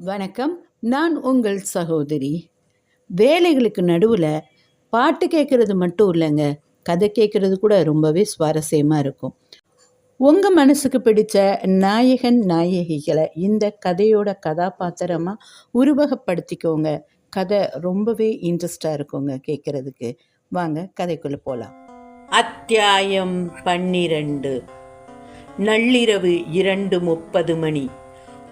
வணக்கம். நான் உங்கள் சகோதரி. வேலைகளுக்கு நடுவில் பாட்டு கேட்குறது மட்டும் இல்லைங்க. கதை கேட்குறது கூட ரொம்பவே சுவாரஸ்யமாக இருக்கும். உங்கள் மனசுக்கு பிடிச்ச நாயகன் நாயகிகளை இந்த கதையோட கதாபாத்திரமாக உருவகப்படுத்திக்கோங்க. கதை ரொம்பவே இன்ட்ரெஸ்டாக இருக்குங்க கேட்குறதுக்கு. வாங்க கதைக்குள்ளே போகலாம் அத்தியாயம் பன்னிரண்டு. நள்ளிரவு இரண்டு முப்பது மணி.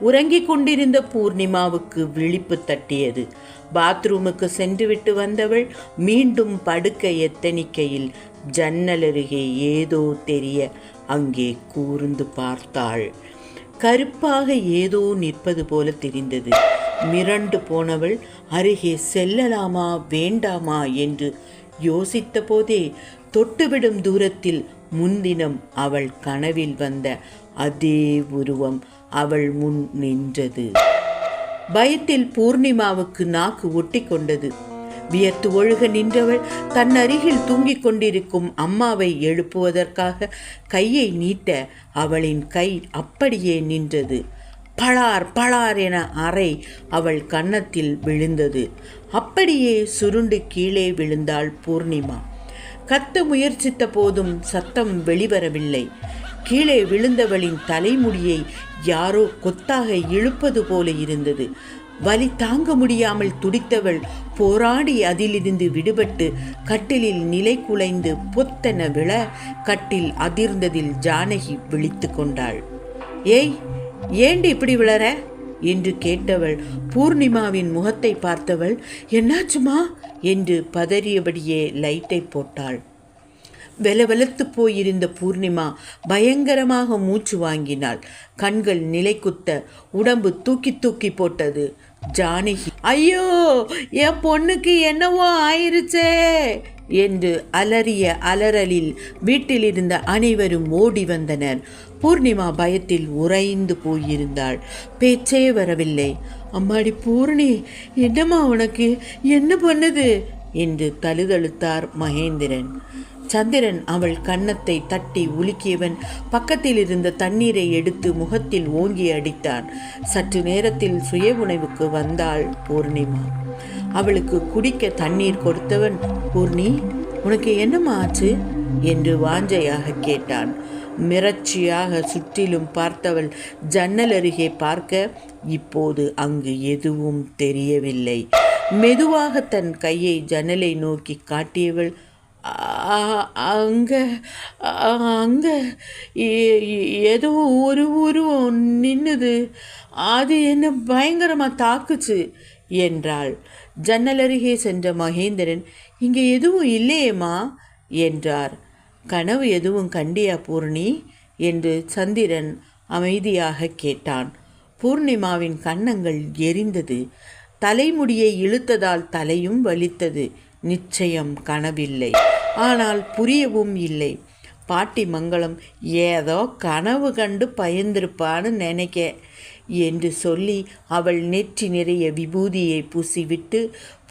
உறங்கிக் கொண்டிருந்த பூர்ணிமாவுக்கு விழிப்பு தட்டியது. பாத்ரூமுக்கு சென்றுவிட்டு வந்தவள் மீண்டும் படுக்க எத்தனிக்கையில் ஜன்னல் அருகே ஏதோ தெரிய அங்கே கூர்ந்து பார்த்தாள். கருப்பாக ஏதோ நிற்பது போல தெரிந்தது. மிரண்டு போனவள் அருகே செல்லலாமா வேண்டாமா? என்று யோசித்த போதே தொட்டுவிடும் தூரத்தில் முன்தினம் அவள் கனவில் வந்த அதே உருவம் அவள் முன் நின்றது. பயத்தில் பூர்ணிமாவுக்கு நாக்கு ஒட்டி கொண்டது. வியர்த்து ஒழுக நின்றவள் தன் அருகில் தூங்கிக் கொண்டிருக்கும் அம்மாவை எழுப்புவதற்காக கையை நீட்ட அவளின் கை அப்படியே நின்றது. பளார் பளார் என அறை அவள் கன்னத்தில் விழுந்தது. அப்படியே சுருண்டு கீழே விழுந்தாள் பூர்ணிமா. கத்த முயற்சித்த போதும் சத்தம் வெளிவரவில்லை. கீழே விழுந்தவளின் தலைமுடியை யாரோ கொத்தாக இழுப்பது போல இருந்தது. வலி தாங்க முடியாமல் துடித்தவள் போராடி அதிலிருந்து விடுபட்டு கட்டிலில் நிலை குலைந்து பொத்தென விழ கட்டில் அதிர்ந்ததில் ஜானகி விழித்து கொண்டாள். ஏய் ஏண்டு இப்படி விளர என்று கேட்டவள் பூர்ணிமாவின் முகத்தை பார்த்தவள் என்னாச்சுமா? என்று பதறியபடியே லைட்டை போட்டாள். வெலவெலத்து போயிருந்த பூர்ணிமா பயங்கரமாக மூச்சு வாங்கினாள். கண்கள் நிலை குத்த உடம்பு தூக்கி தூக்கி போட்டது ஜானகி. ஐயோ என் பொண்ணுக்கு என்னவோ ஆயிருச்சே என்று அலறிய அலறலில் வீட்டில் இருந்த அனைவரும் ஓடி வந்தனர். பூர்ணிமா பயத்தில் உறைந்து போயிருந்தாள். பேச்சே வரவில்லை. அம்மாடி பூர்ணி என்னம்மா உனக்கு? என்ன பண்ணுது? என்று தழுதழுத்தார் மகேந்திரன். சந்திரன் அவள் கன்னத்தை தட்டி உலுக்கியவன் பக்கத்தில் இருந்த தண்ணீரை எடுத்து முகத்தில் ஓங்கி அடித்தான். சற்று நேரத்தில் சுய உணவுக்கு வந்தாள் பூர்ணிமா. அவளுக்கு குடிக்க தண்ணீர் கொடுத்தவன் பூர்ணி உனக்கு என்னம்மா ஆச்சு? என்று வாஞ்சையாக கேட்டான். மிரட்சியாக சுற்றிலும் பார்த்தவள் ஜன்னல் அருகே பார்க்க இப்போது அங்கு எதுவும் தெரியவில்லை. மெதுவாக தன் கையை ஜன்னலை நோக்கி காட்டியவள் அங்கே அங்கே ஏதோ ஒரு உருவம் நின்னுது. அது என்ன பயங்கரமாக தாக்குச்சு என்றாள். ஜன்னல் அருகே சென்ற மகேந்திரன் இங்கே எதுவும் இல்லையேம்மா என்றார். கனவு எதுவும் கண்டியா பூர்ணி? என்று சந்திரன் அமைதியாக கேட்டான். பூர்ணிமாவின் கன்னங்கள் எரிந்தது. தலைமுடியை இழுத்ததால் தலையும் வலித்தது. நிச்சயம் கனவில்லை. ஆனால் புரியவும் இல்லை. பாட்டி மங்களம் ஏதோ கனவு கண்டு பயந்திருப்பான்னு நினைக்க என்று சொல்லி அவள் நெற்றி நிறைய விபூதியை பூசிவிட்டு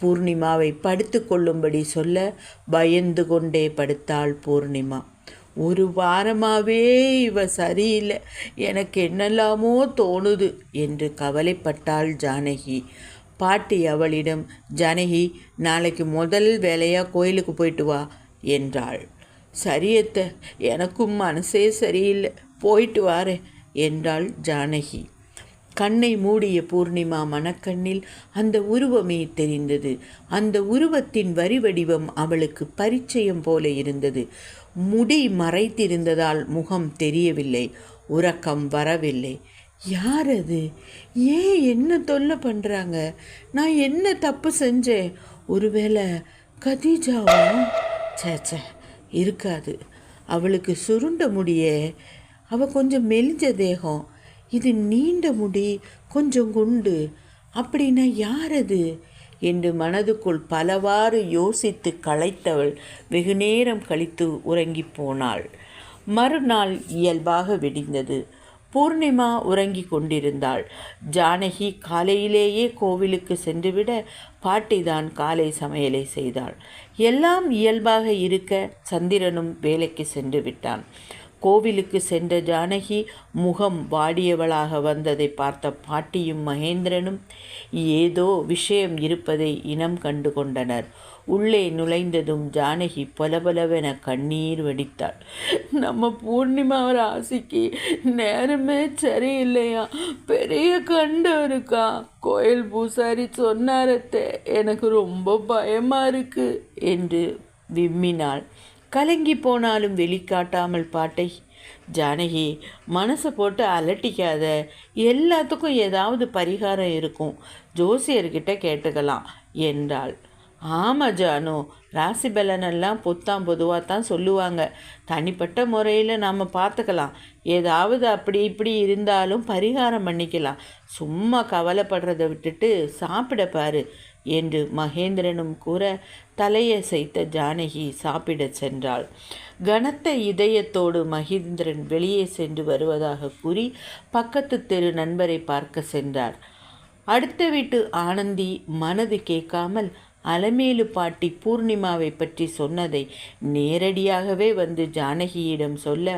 பூர்ணிமாவை படுத்து கொள்ளும்படி சொல்ல பயந்து கொண்டே படுத்தாள் பூர்ணிமா. ஒரு வாரமாகவே இவ சரியில்லை. எனக்கு என்னெல்லாமோ தோணுது என்று கவலைப்பட்டாள் ஜானகி. பாட்டி அவளிடம் ஜானகி நாளைக்கு முதல் வேலையாக கோயிலுக்கு போயிட்டு வா. என்றாள். சரியத்த எனக்கும் மனசே சரியில்லை. போயிட்டு வாரேன் என்றாள் ஜானகி. கண்ணை மூடிய பூர்ணிமா மனக்கண்ணில் அந்த உருவமே தெரிந்தது. அந்த உருவத்தின் வரி வடிவம் அவளுக்கு பரிச்சயம் போல இருந்தது. முடி மறைத்திருந்ததால் முகம் தெரியவில்லை உறக்கம் வரவில்லை. யார் அது? ஏன் என்ன தொல்லை பண்ணுறாங்க நான் என்ன தப்பு செஞ்சேன்? ஒருவேளை கதீஜாவா? சேச்சே இருக்காது. அவளுக்கு சுருண்ட முடியே. அவள் கொஞ்சம் மெலிஞ்ச தேகம். இது நீண்ட முடி கொஞ்சம் குண்டு. அப்படின்னா யார் அது என்று மனதுக்குள் பலவாறு யோசித்து களைத்தவள் வெகு நேரம் கழித்து உறங்கி போனாள். மறுநாள் இயல்பாக விடிந்தது. பூர்ணிமா உறங்கி கொண்டிருந்தாள். ஜானகி காலையிலேயே கோவிலுக்கு சென்றுவிட பாட்டிதான் காலை சமையலை செய்தாள். எல்லாம் இயல்பாக இருக்க சந்திரனும் வேலைக்கு சென்று விட்டான். கோவிலுக்கு சென்ற ஜானகி முகம் வாடியவளாக வந்ததை பார்த்த பாட்டியும் மகேந்திரனும் ஏதோ விஷயம் இருப்பதை இனம் கண்டு கொண்டனர். உள்ளே நுழைந்ததும் ஜானகி பலபலவென கண்ணீர் வடித்தாள். நம்ம பூர்ணிமா ராசிக்கு நேரமே சரியில்லையா? பெரிய கண்டு இருக்கா கோயில் பூசாரி சொன்னாரத்தே எனக்கு ரொம்ப பயமா இருக்கு என்று விம்மினாள். கலங்கி போனாலும் வெளிக்காட்டாமல் பாட்டை. ஜானகி மனசை போட்டு அலட்டிக்காத. எல்லாத்துக்கும் ஏதாவது பரிகாரம் இருக்கும். ஜோசியர்கிட்ட கேட்டுக்கலாம் என்றாள். ஆமாம் ஜானு. ராசி பலனெல்லாம் பொத்தாம் பொதுவாக தான் சொல்லுவாங்க. தனிப்பட்ட முறையில் நாம் பார்த்துக்கலாம். ஏதாவது அப்படி இப்படி இருந்தாலும் பரிகாரம் பண்ணிக்கலாம். சும்மா கவலைப்படுறதை விட்டுட்டு சாப்பிட பாரு என்று மகேந்திரனும் கூற தலையசைத்த ஜானகி சாப்பிடச் சென்றாள். கனத்த இதயத்தோடு மகேந்திரன் வெளியே சென்று வருவதாக கூறி பக்கத்து தெரு நண்பரை பார்க்க சென்றார். அடுத்த வீட்டு ஆனந்தி மனது கேட்காமல் அலமேலு பாட்டி பூர்ணிமாவை பற்றி சொன்னதை நேரடியாகவே வந்து ஜானகியிடம் சொல்ல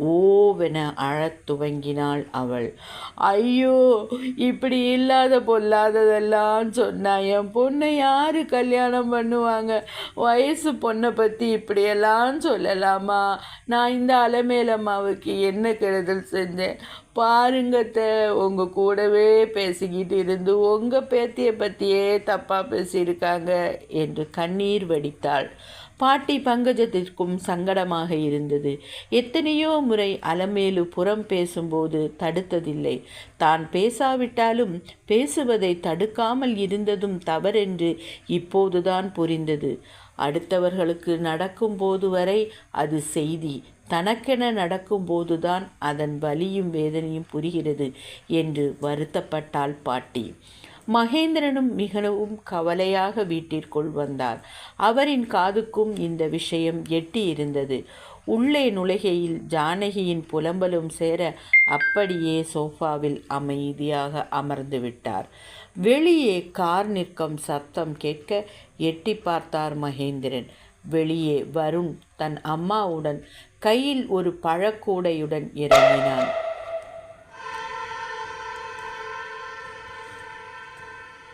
ஓவென அழத் துவங்கினாள் அவள். ஐயோ இப்படி இல்லாத பொல்லாததெல்லாம் சொன்னா என் பொண்ணை யார் கல்யாணம் பண்ணுவாங்க? வயசு பொண்ணை பற்றி இப்படியெல்லாம் சொல்லலாமா? நான் இந்த அலமேலம்மாவுக்கு என்ன கெடுதல் செஞ்சேன்? பாருங்கத்த உங்கள் கூடவே பேசிக்கிட்டு இருந்து உங்கள் பேத்தியை பற்றியே தப்பாக பேசியிருக்காங்க என்று கண்ணீர் வடித்தாள். பாட்டி பங்கஜத்திற்கும் சங்கடமாக இருந்தது. எத்தனையோ முறை அலமேலு புறம் பேசும்போது தடுத்ததில்லை. தான் பேசாவிட்டாலும் பேசுவதை தடுக்காமல் இருந்ததும் தவறென்று இப்போதுதான் புரிந்தது. அடுத்தவர்களுக்கு நடக்கும்போது வரை அது செய்தி தனக்கென நடக்கும்போதுதான் அதன் வலியும் வேதனையும் புரிகிறது என்று வருத்தப்பட்டாள் பாட்டி. மகேந்திரனும் மிகவும் கவலையாக வீட்டிற்குள் வந்தார். அவரின் காதுக்கும் இந்த விஷயம் எட்டியிருந்தது. உள்ளே நுழைகையில் ஜானகியின் புலம்பலும் சேர அப்படியே சோஃபாவில் அமைதியாக அமர்ந்து விட்டார். வெளியே கார் நிற்கும் சத்தம் கேட்க எட்டி பார்த்தார் மகேந்திரன். வெளியே வருண் தன் அம்மாவுடன் கையில் ஒரு பழக்கூடையுடன் இறங்கினான்.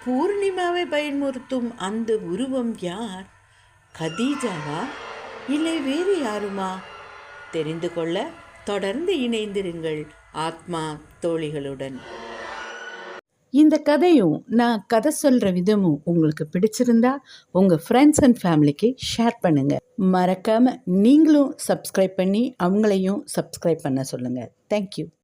பூர்ணிமாவை பயன்படுத்தும் அந்த உருவம் யார்? கதீஜாவா? இல்லை வேறு யாருமா? தெரிந்து கொள்ள தொடர்ந்து இணைந்திருங்கள் ஆத்மா தோழிகளுடன். இந்த கதையும் நான் கதை சொல்கிற விதமும் உங்களுக்கு பிடிச்சிருந்தா உங்கள் ஃப்ரெண்ட்ஸ் அண்ட் ஃபேமிலிக்கு ஷேர் பண்ணுங்கள் மறக்காமல் நீங்களும் சப்ஸ்கிரைப் பண்ணி அவங்களையும் சப்ஸ்கிரைப் பண்ண சொல்லுங்கள் தேங்க்யூ